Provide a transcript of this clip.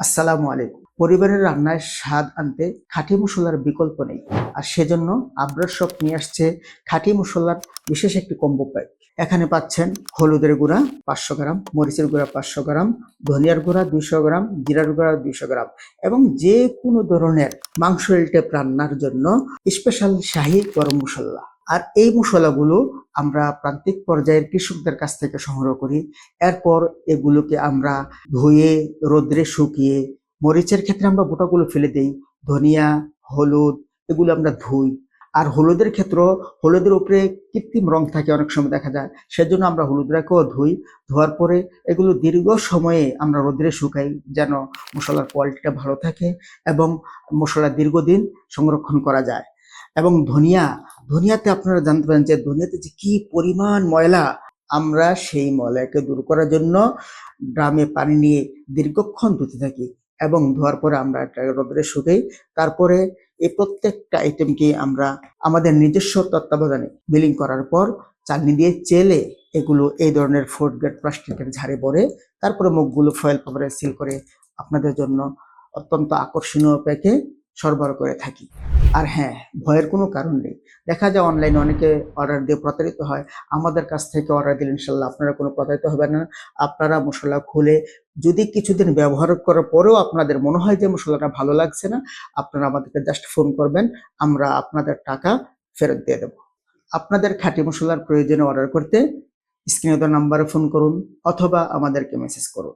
আসসালামু আলাইকুম। পরিবারের রান্নায় স্বাদ আনতে খাঁটি মশলার বিকল্প নেই, আর সেজন্য আবরার শপ নিয়ে আসছে খাঁটি মশলার বিশেষ একটি কম্বো প্যাক। এখানে পাচ্ছেন হলুদের গুঁড়া পাঁচশো গ্রাম, মরিচের গুঁড়া পাঁচশো গ্রাম, ধনিয়ার গুঁড়া দুইশো গ্রাম, জিরার গুঁড়া দুইশো গ্রাম এবং যে কোনো ধরনের মাংস টেপ রান্নার জন্য স্পেশাল শাহি গরম মশলা। আর এই মশলাগুলো আমরা প্রান্তিক পর্যায়ের কৃষকদের কাছ থেকে সংগ্রহ করি। এরপর এগুলোকে আমরা ধুয়ে, রোদ্রে শুকিয়ে, মরিচের ক্ষেত্রে আমরা বোটাগুলো ফেলে দেই। ধনিয়া, হলুদ, এগুলো আমরা ধুই। আর হলুদের ক্ষেত্র, হলুদের উপরে কৃত্রিম রং থাকে অনেক সময় দেখা যায়, সেজন্য আমরা হলুদটাকেও ধুই। ধোয়ার পরে এগুলো দীর্ঘ সময়ে আমরা রোদ্রে শুকাই যেন মশলার কোয়ালিটিটা ভালো থাকে এবং মশলা দীর্ঘদিন সংরক্ষণ করা যায়। এবং ধনিয়া, ধনিয়াতে আপনারা জানতে পারেন যে ধনিয়াতে যে কি পরিমাণ ময়লা আমরা সেই ময়লাকে দূর করার জন্য ড্রামে পানি নিয়ে দীর্ঘক্ষণ ধুতে থাকি এবং ধোয়ার পরে আমরা রোদরে শুকাই। তারপরে এই প্রত্যেকটা আইটেমকে আমরা আমাদের নিজস্ব তত্ত্বাবধানে মিলিং করার পর চালনি দিয়ে চেলে এগুলো এই ধরনের ফুড গ্রেড প্লাস্টিকের ঝাড়ে পরে তারপরে মুখগুলো ফয়েল পেপারে সিল করে আপনাদের জন্য অত্যন্ত আকর্ষণীয় প্যাকে সরবরাহ করে থাকি। আর হ্যাঁ ভয়ের কোনো কারণ নেই। দেখা যায় অনলাইনে অনেকে অর্ডার দিয়ে প্রতারিত হয়। আমাদের কাছ থেকে অর্ডার দিলে ইনশাল্লাহ আপনারা কোনো প্রতারিত হবে না। আপনারা মশলা খুলে যদি কিছুদিন ব্যবহার করার পরেও আপনাদের মনে হয় যে মশলাটা ভালো লাগছে না, আপনারা আমাদেরকে জাস্ট ফোন করবেন। আমরা আপনাদের টাকা ফেরত দিয়ে দেব। আপনাদের খাঁটি মশলার প্রয়োজনে অর্ডার করতে স্ক্রিনে নাম্বারে ফোন করুন অথবা আমাদেরকে মেসেজ করুন।